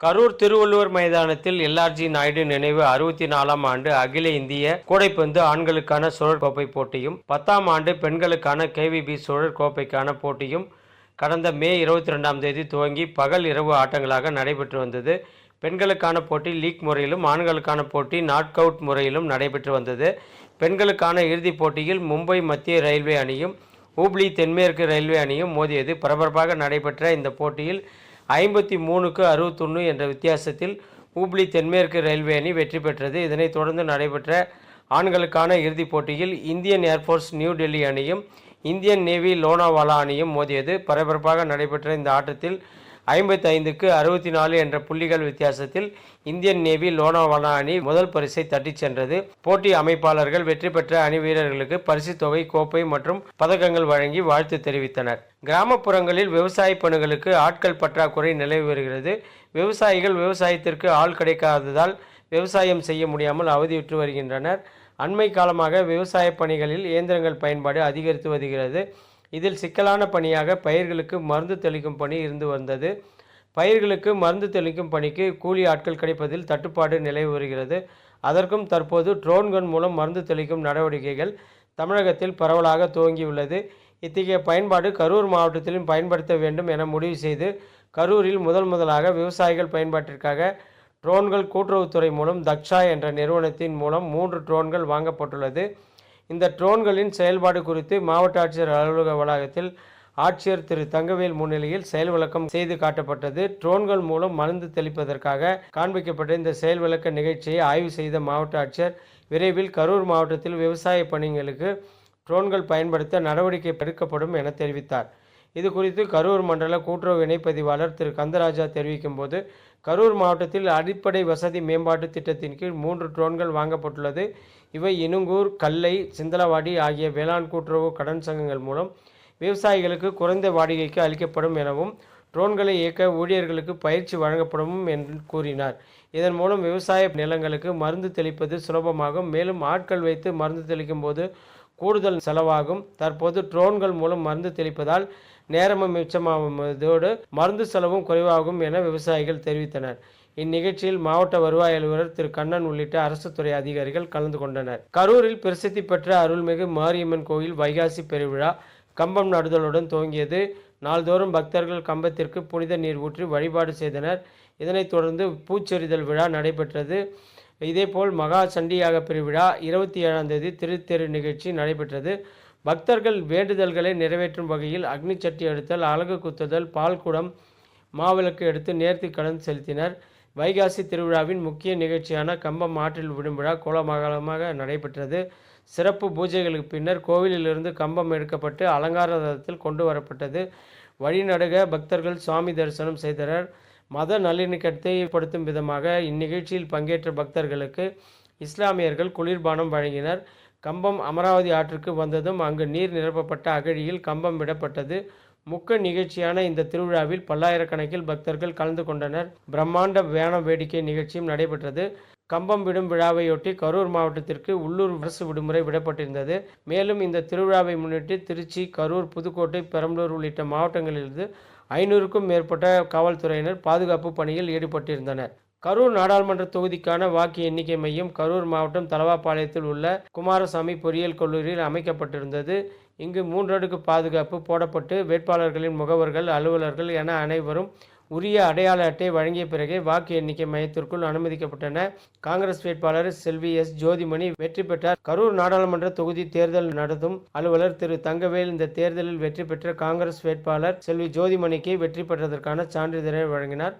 கரூர் திருவள்ளுவர் மைதானத்தில் எல்ஆர்ஜி நாயுடு நினைவு அறுபத்தி நாலாம் ஆண்டு அகில இந்திய கூடைப்பந்து ஆண்களுக்கான சுழற் கோப்பை போட்டியும் பத்தாம் ஆண்டு பெண்களுக்கான கேவிபி சுழற் கோப்பைக்கான போட்டியும் கடந்த மே இருபத்தி ரெண்டாம் தேதி துவங்கி பகல் இரவு ஆட்டங்களாக நடைபெற்று வந்தது. பெண்களுக்கான போட்டி லீக் முறையிலும் ஆண்களுக்கான போட்டி நாட் அவுட் முறையிலும் நடைபெற்று வந்தது. பெண்களுக்கான இறுதிப் போட்டியில் மும்பை மத்திய ரயில்வே அணியும் ஹூப்ளி தென்மேற்கு ரயில்வே அணியும் மோதியது. பரபரப்பாக நடைபெற்ற இந்த போட்டியில் ஐம்பத்தி மூணுக்கு அறுபத்தொன்று என்ற வித்தியாசத்தில் ஹூப்ளி தென்மேற்கு ரயில்வே அணி வெற்றி பெற்றது. இதனைத் தொடர்ந்து நடைபெற்ற ஆண்களுக்கான இறுதிப் போட்டியில் இந்தியன் ஏர்ஃபோர்ஸ் நியூ டெல்லி அணியும் இந்தியன் நேவி லோனாவாலா அணியும் மோதியது. பரபரப்பாக நடைபெற்ற இந்த ஆட்டத்தில் ஐம்பத்தி ஐந்துக்கு அறுபத்தி நாலு என்ற புள்ளிகள் வித்தியாசத்தில் இந்தியன் நேவி லோனாவாலா அணி முதல் பரிசை தட்டிச் சென்றது. போட்டி அமைப்பாளர்கள் வெற்றி பெற்ற அணி வீரர்களுக்கு பரிசுத் தொகை கோப்பை மற்றும் பதக்கங்கள் வழங்கி வாழ்த்து தெரிவித்தனர். கிராமப்புறங்களில் விவசாய பணிகளுக்கு ஆட்கள் பற்றாக்குறை நிலவி வருகிறது. விவசாயிகள் விவசாயத்திற்கு ஆள் கிடைக்காததால் விவசாயம் செய்ய முடியாமல் அவதியுற்று வருகின்றனர். அண்மை காலமாக விவசாய பணிகளில் இயந்திரங்கள் பயன்பாடு அதிகரித்து வருகிறது. இதில் சிக்கலான பணியாக பயிர்களுக்கு மருந்து தெளிக்கும் பணி இருந்து வந்தது. பயிர்களுக்கு மருந்து தெளிக்கும் பணிக்கு கூலி ஆட்கள் கிடைப்பதில் தட்டுப்பாடு நிலவி வருகிறது. அதற்கும் தற்போது ட்ரோன்கள் மூலம் மருந்து தெளிக்கும் நடவடிக்கைகள் தமிழகத்தில் பரவலாக துவங்கியுள்ளது இத்தகைய பயன்பாடு கரூர் மாவட்டத்திலும் பயன்படுத்த வேண்டும் என முடிவு செய்து கரூரில் முதல் முதலாக விவசாயிகள் பயன்பாட்டிற்காக ட்ரோன்கள் கூட்டுறவுத்துறை மூலம் தக்ஷா என்ற நிறுவனத்தின் மூலம் மூன்று ட்ரோன்கள் வாங்கப்பட்டுள்ளது. இந்த ட்ரோன்களின் செயல்பாடு குறித்து மாவட்ட ஆட்சியர் அலுவலக வளாகத்தில் ஆட்சியர் திரு தங்கவேல் முன்னிலையில் செயல் விளக்கம் செய்து காட்டப்பட்டது. ட்ரோன்கள் மூலம் மருந்து தெளிப்பதற்காக காண்பிக்கப்பட்ட இந்த செயல் விளக்க நிகழ்ச்சியை ஆய்வு செய்த மாவட்ட ஆட்சியர் விரைவில் கரூர் மாவட்டத்தில் விவசாய பணிகளுக்கு ட்ரோன்கள் பயன்படுத்த நடவடிக்கை எடுக்கப்படும் என தெரிவித்தார். இது குறித்து கரூர் மண்டல கூட்டுறவு இணைப்பதிவாளர் திரு. கந்தராஜா தெரிவிக்கும் போது கரூர் மாவட்டத்தில் அடிப்படை வசதி மேம்பாட்டு திட்டத்தின் கீழ் மூன்று ட்ரோன்கள் வாங்கப்பட்டுள்ளது. இவை இனுங்கூர் கல்லை சிந்தலவாடி ஆகிய வேளாண் கூட்டுறவு கடன் சங்கங்கள் மூலம் விவசாயிகளுக்கு குறைந்த வாடகைக்கு அளிக்கப்படும் எனவும் ட்ரோன்களை இயக்க ஊழியர்களுக்கு பயிற்சி வழங்கப்படும் என்று கூறினார். இதன் மூலம் விவசாய நிலங்களுக்கு மருந்து தெளிப்பது சுலபமாகும். மேலும் ஆட்கள் வைத்து மருந்து தெளிக்கும் போது கூடுதல் செலவாகும். தற்போது ட்ரோன்கள் மூலம் மருந்து தெளிப்பதால் நேரமும் மிச்சமாவதோடு மருந்து செலவும் குறைவாகும் என விவசாயிகள் தெரிவித்தனர். இந்நிகழ்ச்சியில் மாவட்ட வருவாய் அலுவலர் திரு. கண்ணன் உள்ளிட்ட அரசு துறை அதிகாரிகள் கலந்து கொண்டனர். கரூரில் பிரசித்தி பெற்ற அருள்மிகு மாரியம்மன் கோயில் வைகாசி பெருவிழா கம்பம் நடுதலுடன் துவங்கியது. நாள்தோறும் பக்தர்கள் கம்பத்திற்கு புனித நீர் ஊற்றி வழிபாடு செய்தனர். இதனைத் தொடர்ந்து பூச்செறிதல் விழா நடைபெற்றது. இதேபோல் மகா சண்டியாக பெருவிழா இருபத்தி ஏழாம் தேதி திருத்தெரு நிகழ்ச்சி நடைபெற்றது. பக்தர்கள் வேண்டுதல்களை நிறைவேற்றும் வகையில் அக்னி சட்டி எடுத்தல் அலகு குத்துதல் பால்குடம் மாவிளக்கு எடுத்து நேர்த்தி கடன் செலுத்தினர். வைகாசி திருவிழாவின் முக்கிய நிகழ்ச்சியான கம்பம் ஆற்றில் விடும் விழா கோலமாகலமாக நடைபெற்றது. சிறப்பு பூஜைகளுக்கு பின்னர் கோவிலிலிருந்து கம்பம் எடுக்கப்பட்டு அலங்கார ரதத்தில் கொண்டு வரப்பட்டது. வழிநடுக பக்தர்கள் சுவாமி தரிசனம் செய்தனர். மத நல்லிணக்கத்தை ஏற்படுத்தும் விதமாக இந்நிகழ்ச்சியில் பங்கேற்ற பக்தர்களுக்கு இஸ்லாமியர்கள் குளிர்பானம் வழங்கினர். கம்பம் அமராவதி ஆற்றுக்கு வந்ததும் அங்கு நீர் நிரப்பப்பட்ட அகழியில் கம்பம் விடப்பட்டது. முக்க நிகழ்ச்சியான இந்த திருவிழாவில் பல்லாயிரக்கணக்கில் பக்தர்கள் கலந்து கொண்டனர். பிரம்மாண்ட வேணம் வேடிக்கை நிகழ்ச்சியும் நடைபெற்றது. கம்பம் விடும் விழாவையொட்டி கரூர் மாவட்டத்திற்கு உள்ளூர் அரசு விடுமுறை விடப்பட்டிருந்தது. மேலும் இந்த திருவிழாவை முன்னிட்டு திருச்சி கரூர் புதுக்கோட்டை பெரம்பலூர் உள்ளிட்ட மாவட்டங்களிலிருந்து ஐநூறுக்கும் மேற்பட்ட காவல்துறையினர் பாதுகாப்பு பணியில் ஈடுபட்டிருந்தனர். கரூர் நாடாளுமன்ற தொகுதிக்கான வாக்கு எண்ணிக்கை மையம் கரூர் மாவட்டம் தலவாப்பாளையத்தில் உள்ள குமாரசாமி பொறியியல் கல்லூரியில் அமைக்கப்பட்டிருந்தது. இங்கு மூன்றடுக்கு பாதுகாப்பு போடப்பட்டு வேட்பாளர்களின் முகவர்கள் அலுவலர்கள் என அனைவரும் உரிய அடையாள அட்டை வழங்கிய பிறகே வாக்கு எண்ணிக்கை மையத்திற்குள் அனுமதிக்கப்பட்டன. காங்கிரஸ் வேட்பாளர் செல்வி எஸ் ஜோதிமணி வெற்றி பெற்றார். கரூர் நாடாளுமன்ற தொகுதி தேர்தல் நடத்தும் அலுவலர் திரு தங்கவேல் இந்த தேர்தலில் வெற்றி பெற்ற காங்கிரஸ் வேட்பாளர் செல்வி ஜோதிமணிக்கு வெற்றி பெற்றதற்கான சான்றிதழை வழங்கினார்.